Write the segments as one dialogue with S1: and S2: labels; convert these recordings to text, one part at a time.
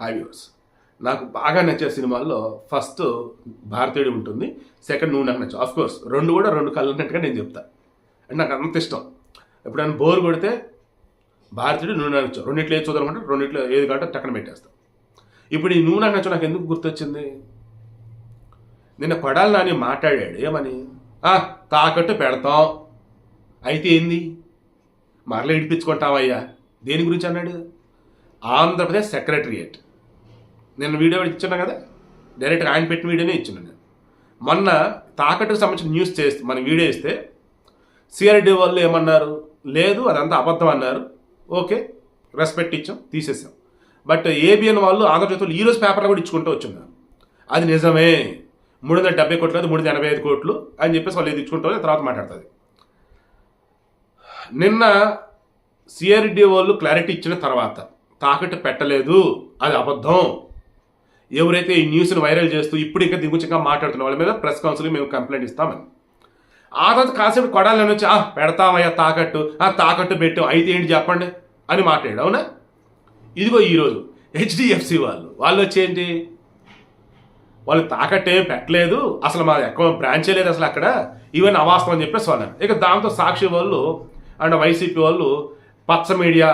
S1: Hi viewers నాకు బాగా నచ్చే సినిమాల్లో ఫస్ట్ భారతీయుడు ఉంటుంది సెకండ్ నువ్వు నాకు నచ్చు ఆఫ్ కోర్స్ రెండు కూడా రెండు కళ్ళున్నట్టుగా నేను చెప్తా. అంటే నాకు అంత ఇష్టం. ఎప్పుడైనా బోర్ కొడితే భారతీయుడు నువ్వు నాకు నచ్చు రెండిట్లో ఏది చూద్దామంటే రెండిట్లో ఏది కాబట్టి టక్కన పెట్టేస్తాం. ఇప్పుడు ఈ నువ్వు నాకు నచ్చు నాకు ఎందుకు గుర్తొచ్చింది? నిన్న కొడాలి నాని మాట్లాడాడు ఏమని? తాకట్టు పెడతాం. అయితే ఏంది? మరలా ఇడిపించుకుంటావయ్యా. దేని గురించి అన్నాడు? ఆంధ్రప్రదేశ్ సెక్రటరియేట్. నేను వీడియో ఇచ్చున్నా కదా? డైరెక్ట్గా ఆయన పెట్టిన వీడియోనే ఇచ్చున్నాను నేను. మొన్న తాకట్టుకు సంబంధించిన న్యూస్ చేస్తే మన వీడియో ఇస్తే సిఆర్డి వాళ్ళు ఏమన్నారు? లేదు అదంతా అబద్ధం అన్నారు. ఓకే రెస్పెక్ట్ ఇచ్చాం తీసేసాం. బట్ ఏబిఎన్ వాళ్ళు ఆంధ్రప్రదేశ్ ఈరోజు పేపర్లో కూడా ఇచ్చుకుంటూ వచ్చున్నారు. అది నిజమే. మూడు వందల డెబ్బై కోట్లు కాదు మూడు వందల ఎనభై ఐదు కోట్లు అని చెప్పేసి వాళ్ళు ఇది ఇచ్చుకుంటారు తర్వాత మాట్లాడుతుంది. నిన్న సిఆర్డి వాళ్ళు క్లారిటీ ఇచ్చిన తర్వాత తాకట్టు పెట్టలేదు. అది అబద్ధం. ఎవరైతే ఈ న్యూస్ని వైరల్ చేస్తూ ఇప్పుడు ఇంకా దిగుచంగా మాట్లాడుతున్న వాళ్ళ మీద ప్రెస్ కౌన్సిల్ మేము కంప్లైంట్ ఇస్తామని. ఆ తర్వాత కాసేపు కొడాలని వచ్చి ఆ పెడతామయ్యా తాకట్టు ఆ తాకట్టు పెట్టాం అయితే ఏంటి చెప్పండి అని మాట్లాడాడు. అవునా? ఇదిగో ఈరోజు హెచ్డిఎఫ్సి వాళ్ళు. వాళ్ళు వచ్చేంటి వాళ్ళు తాకట్టు ఏం పెట్టలేదు. అసలు మా అకౌంట్ బ్రాంచే లేదు అసలు అక్కడ. ఈవెన్ అవాస్తవం అని చెప్పేసి వాళ్ళు ఇక దాంతో సాక్షి వాళ్ళు అండ్ వైసీపీ వాళ్ళు పచ్చ మీడియా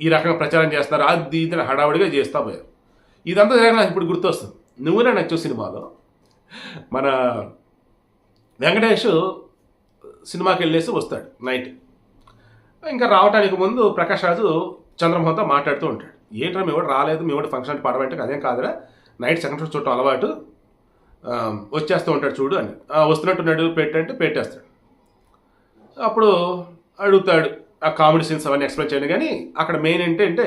S1: ఈ రకంగా ప్రచారం చేస్తున్నారు. అది దీని హడావుడిగా చేస్తా పోయారు. ఇదంతా జరిగిన నాకు ఇప్పుడు గుర్తొస్తుంది. నువ్వునే నచ్చు సినిమాలో మన వెంకటేష్ సినిమాకి వెళ్ళేసి వస్తాడు నైట్ ఇంకా రావడానికి ముందు ప్రకాష్ రాజు చంద్రమోహన్తో మాట్లాడుతూ ఉంటాడు. ఏంట్రా మేము కూడా రాలేదు మేము కూడా ఫంక్షన్ పడవంటే అదేం కాదురా. నైట్ సెకండ్ షో చూడటం అలవాటు. వచ్చేస్తూ ఉంటాడు చూడు అని. వస్తున్నట్టున్నాడు పెట్టంటే పెట్టేస్తాడు. అప్పుడు అడుగుతాడు ఆ కామెడీ సీన్స్ అవన్నీ ఎక్స్ప్లెయిన్ చేయండి కానీ అక్కడ మెయిన్ ఏంటంటే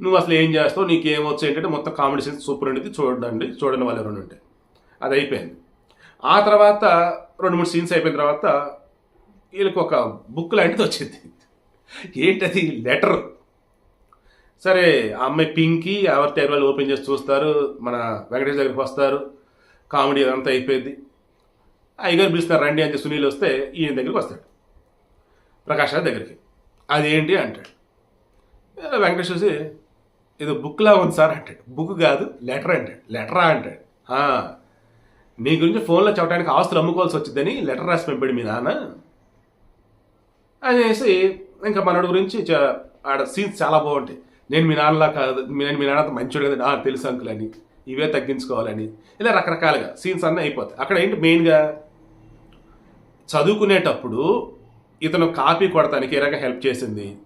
S1: నువ్వు అసలు ఏం చేస్తావు? నీకు ఏమొచ్చు ఏంటంటే మొత్తం కామెడీ సీన్స్ సూపర్ ఉండేది చూడండి. చూడని వాళ్ళు ఎవరు ఉంటే. అది అయిపోయింది. ఆ తర్వాత రెండు మూడు సీన్స్ అయిపోయిన తర్వాత వీళ్ళకి ఒక బుక్ లాంటిది వచ్చింది. ఏంటది? లెటర్ సరే ఆ అమ్మాయి పింకి ఎవరి తెరవాళ్ళు ఓపెన్ చేసి చూస్తారు. మన వెంకటేష్ దగ్గరికి వస్తారు. కామెడీ అదంతా అయిపోయింది. అయ్యగారు పిలుస్తారు రండి అని సునీల్ వస్తే ఈయన దగ్గరికి వస్తాడు. ప్రకాష్ రాజ్ దగ్గరికి. అదేంటి? అంటాడు. వెంకటేష్ చూసి ఏదో బుక్లా ఉంది సార్ అంటాడు. బుక్ కాదు లెటర్ అంటాడు. లెటరా అంటాడు. మీ గురించి ఫోన్లో చెప్పడానికి ఆస్తులు అమ్ముకోవాల్సి వచ్చిందని లెటర్ రాసి పంపాడు మీ నాన్న. అనేసి ఇంకా మనడు గురించి చ- ఆడ సీన్స్ చాలా బాగుంటాయి. నేను మీ నాన్నలా కాదు మీ- నేను మీ నాన్న మంచోడు కదా నా తెలుసు అంకుల్ అని. ఇవే తగ్గించుకోవాలని. ఇలా రకరకాలుగా సీన్స్ అన్నీ అయిపోతాయి. అక్కడ ఏంటి మెయిన్గా చదువుకునేటప్పుడు ఇతను కాపీ కొడటానికి ఏ రకంగా హెల్ప్ చేసింది?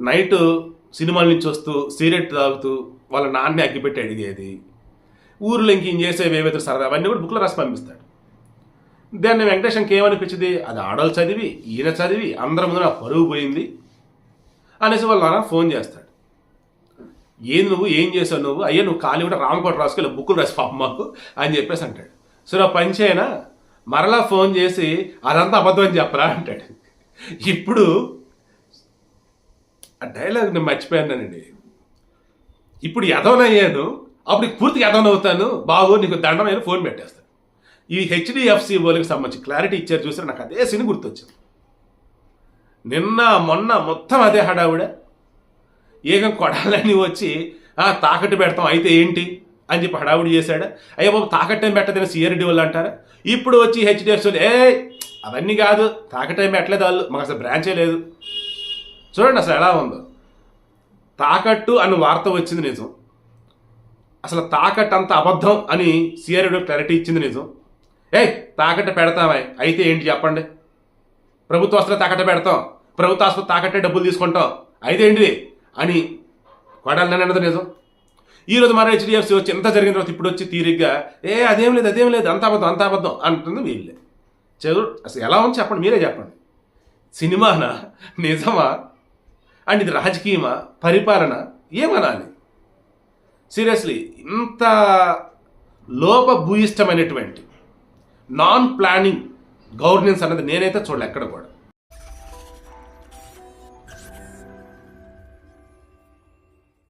S1: నైట్ సినిమాల నుంచి వస్తూ సిగరెట్ తాగుతూ వాళ్ళ నాన్నే అగ్గిపెట్టి అడిగేది. ఊర్లో ఇంకేం చేసేవి ఏవైతే సరదా? అవన్నీ కూడా బుక్లో రాసి పంపిస్తాడు. దాన్ని వెంకటేశంకి ఏమనిపించింది అది ఆడలు చదివి ఈయన చదివి అందరి ముందు నా పరుగు పోయింది అనేసి వాళ్ళ నాన్న ఫోన్ చేస్తాడు. ఏం నువ్వు ఏం చేసావు నువ్వు? అయ్యా నువ్వు ఖాళీ కూడా రామకోట రాసుకెళ్ళి బుక్కులు రాసి పాప మాకు అని చెప్పేసి అంటాడు. సో నా పని చేయనా? మరలా ఫోన్ చేసి అదంతా అబద్ధం అని చెప్పరా? అంటాడు. ఇప్పుడు ఆ డైలాగ్ నేను మర్చిపోయానండి. ఇప్పుడు ఎదవనయ్యాను అప్పుడు పూర్తిగా ఎదవనవుతాను బాబు నీకు దండం ఫోన్ పెట్టేస్తాను ఈ హెచ్డిఎఫ్సి వాళ్ళకి సంబంధించి క్లారిటీ ఇచ్చారు చూసారు నాకు అదే సీన్ గుర్తొచ్చింది. నిన్న మొన్న మొత్తం అదే హడావుడ. ఏకం కొడాలని వచ్చి తాకట్టు పెడతాం అయితే ఏంటి? అని చెప్పి హడావుడి చేశాడు. అయ్యో బాబు తాకట్టు పెట్టదని సిఆర్డి వాళ్ళు అంటారా? ఇప్పుడు వచ్చి హెచ్డిఎఫ్సి వాళ్ళు ఏ అవన్నీ కాదు తాకట్టు ఏం పెట్టలేదు వాళ్ళు మాకు అసలు బ్రాంచే లేదు. చూడండి అసలు ఎలా ఉందో. తాకట్టు అని వార్త వచ్చింది నిజం. అసలు తాకట్టు అంత అబద్ధం అని సిఆర్డీ క్లారిటీ ఇచ్చింది నిజం. ఏయ్ తాకట్టు పెడతామా. అయితే ఏంటి చెప్పండి. ప్రభుత్వ ఆస్తులు తాకట్టు పెడతాం. ప్రభుత్వ ఆస్తులు తాకట్టే డబ్బులు తీసుకుంటాం. అయితే ఏంటిది? అని కొడాలని అన్నది నిజం. ఈరోజు మన హెచ్డిఎఫ్సి వచ్చి ఎంత జరిగిన తర్వాత ఇప్పుడు వచ్చి తీరిగ్గా ఏ అదేం లేదు అదేం లేదు అంత అబద్ధం అంత అబద్ధం అంటుంది వీళ్ళే. చదువు అసలు ఎలా ఉంది చెప్పండి మీరే చెప్పండి. సినిమానా? నిజమా? అండ్ ఇది రాజకీయమా? పరిపాలన? ఏమనాలి? సీరియస్లీ ఇంత లోపభూయిష్టమైనటువంటి నాన్ ప్లానింగ్ గవర్నెన్స్ అన్నది నేనైతే చూడలే ఎక్కడ కూడా.